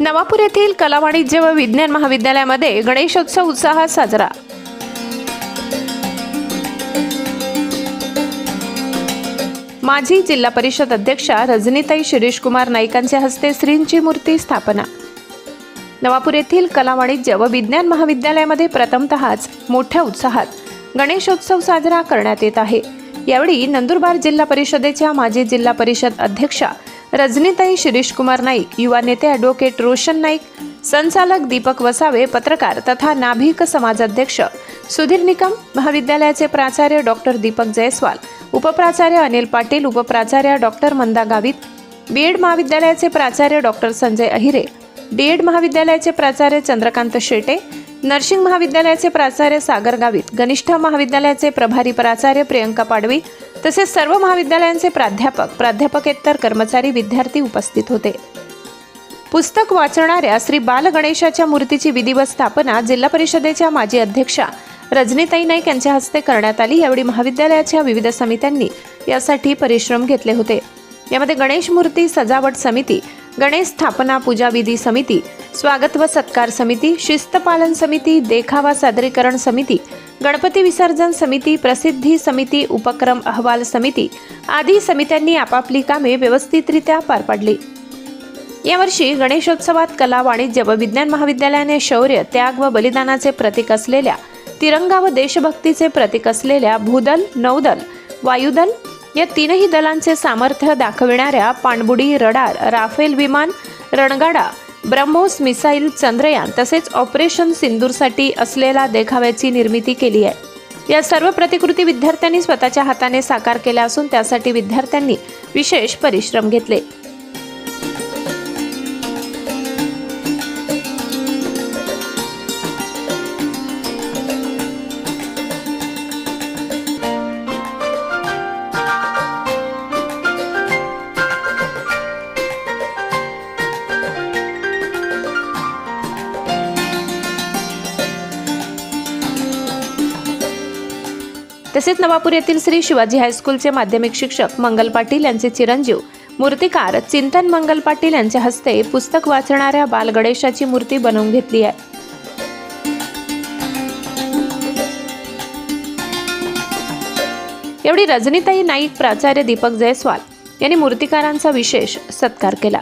नवापूर येथील कला वाणिज्य व विज्ञान महाविद्यालयामध्ये गणेशोत्सव उत्साहात साजरा. माजी जिल्हा परिषद अध्यक्षा रजनीताई शिरीष कुमार नाईकांच्या हस्ते श्रींची मूर्ती स्थापना. नवापूर येथील कला वाणिज्य व विज्ञान महाविद्यालयामध्ये प्रथमतःच मोठ्या उत्साहात गणेशोत्सव साजरा करण्यात येत आहे. यावेळी नंदुरबार जिल्हा परिषदेच्या माजी जिल्हा परिषद अध्यक्षा रजनीताई शिरीष कुमार नाईक युवा नेते ॲडव्होकेट रोशन नाईक संचालक दीपक वसावे पत्रकार तथा नाभिक समाजाध्यक्ष सुधीर निकम महाविद्यालयाचे प्राचार्य डॉक्टर दीपक जयस्वाल उपप्राचार्य Anil Patil उपप्राचार्य doctor Manda Gavit B Ed महाविद्यालयाचे प्राचार्य डॉक्टर संजय अहिरे डीएड महाविद्यालयाचे प्राचार्य चंद्रकांत शेटे नर्सिंग महाविद्यालयाचे प्राचार्य सागर गावित गनिष्ठ महाविद्यालयाचे प्रभारी प्राचार्य प्रियंका पाडवी तसेच सर्व महाविद्यालयांचे प्राध्यापक प्राध्यापकेतर कर्मचारी विद्यार्थी उपस्थित होते. पुस्तक वाचणाऱ्या श्री बाल गणेशाच्या मूर्तीची विधिवत स्थापना जिल्हा परिषदेच्या माजी अध्यक्षा रजनीताई नाईक यांच्या हस्ते करण्यात आली. यावेळी महाविद्यालयाच्या विविध समित्यांनी यासाठी परिश्रम घेतले होते. यामध्ये गणेश मूर्ती सजावट समिती गणेश स्थापना पूजा विधी समिती स्वागत व सत्कार समिती शिस्तपालन समिती देखावा सादरीकरण समिती गणपती विसर्जन समिती प्रसिद्धी समिती उपक्रम अहवाल समिती आदी समित्यांनी आपापली कामे व्यवस्थितरित्या पार पाडली. यावर्षी गणेशोत्सवात कला वाणिज्य व विज्ञान महाविद्यालयाने शौर्य त्याग व बलिदानाचे प्रतीक असलेल्या तिरंगा व देशभक्तीचे प्रतीक असलेल्या भूदल नौदल वायुदल या तीनही दलांचे सामर्थ्य दाखविणाऱ्या पाणबुडी रडार राफेल विमान रणगाडा ब्रह्मोस मिसाईल चंद्रयान तसेच ऑपरेशन सिंदूरसाठी असलेल्या देखाव्याची निर्मिती केली आहे. या सर्व प्रतिकृती विद्यार्थ्यांनी स्वतःच्या हाताने साकार केल्या असून त्यासाठी विद्यार्थ्यांनी विशेष परिश्रम घेतले. तसेच नवापूर येथील श्री शिवाजी हायस्कूलचे माध्यमिक शिक्षक मंगल पाटील यांचे चिरंजीव मूर्तिकार चिंतन मंगल पाटील यांच्या हस्ते पुस्तक वाचणाऱ्या बालगणेशाची मूर्ती बनवून घेतली आहे. एवढी रजनीताई नाईक प्राचार्य दीपक जयस्वाल यांनी मूर्तिकारांचा विशेष सत्कार केला.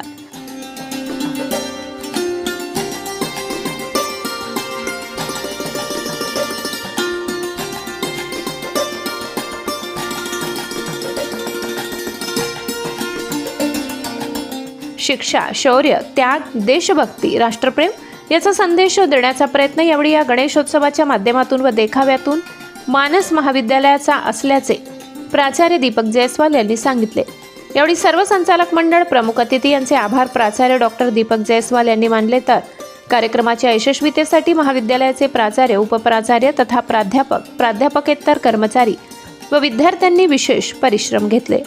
शिक्षा शौर्य त्याग देशभक्ती राष्ट्रप्रेम याचा संदेश देण्याचा प्रयत्न यावेळी या गणेशोत्सवाच्या माध्यमातून व देखाव्यातून मानस महाविद्यालयाचा असल्याचे प्राचार्य दीपक जयस्वाल यांनी सांगितले. यावेळी सर्व संचालक मंडळ प्रमुख अतिथी यांचे आभार. प्राचार्य डॉक्टर दीपक जयस्वाल यांनी मानले तर कार्यक्रमाच्या यशस्वीतेसाठी महाविद्यालयाचे प्राचार्य उपप्राचार्य तथा प्राध्यापक प्राध्यापकेतर कर्मचारी व विद्यार्थ्यांनी विशेष परिश्रम घेतले.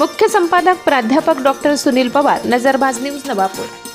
मुख्य संपादक प्राध्यापक डॉक्टर सुनील पवार नजरबाज न्यूज नवापूर.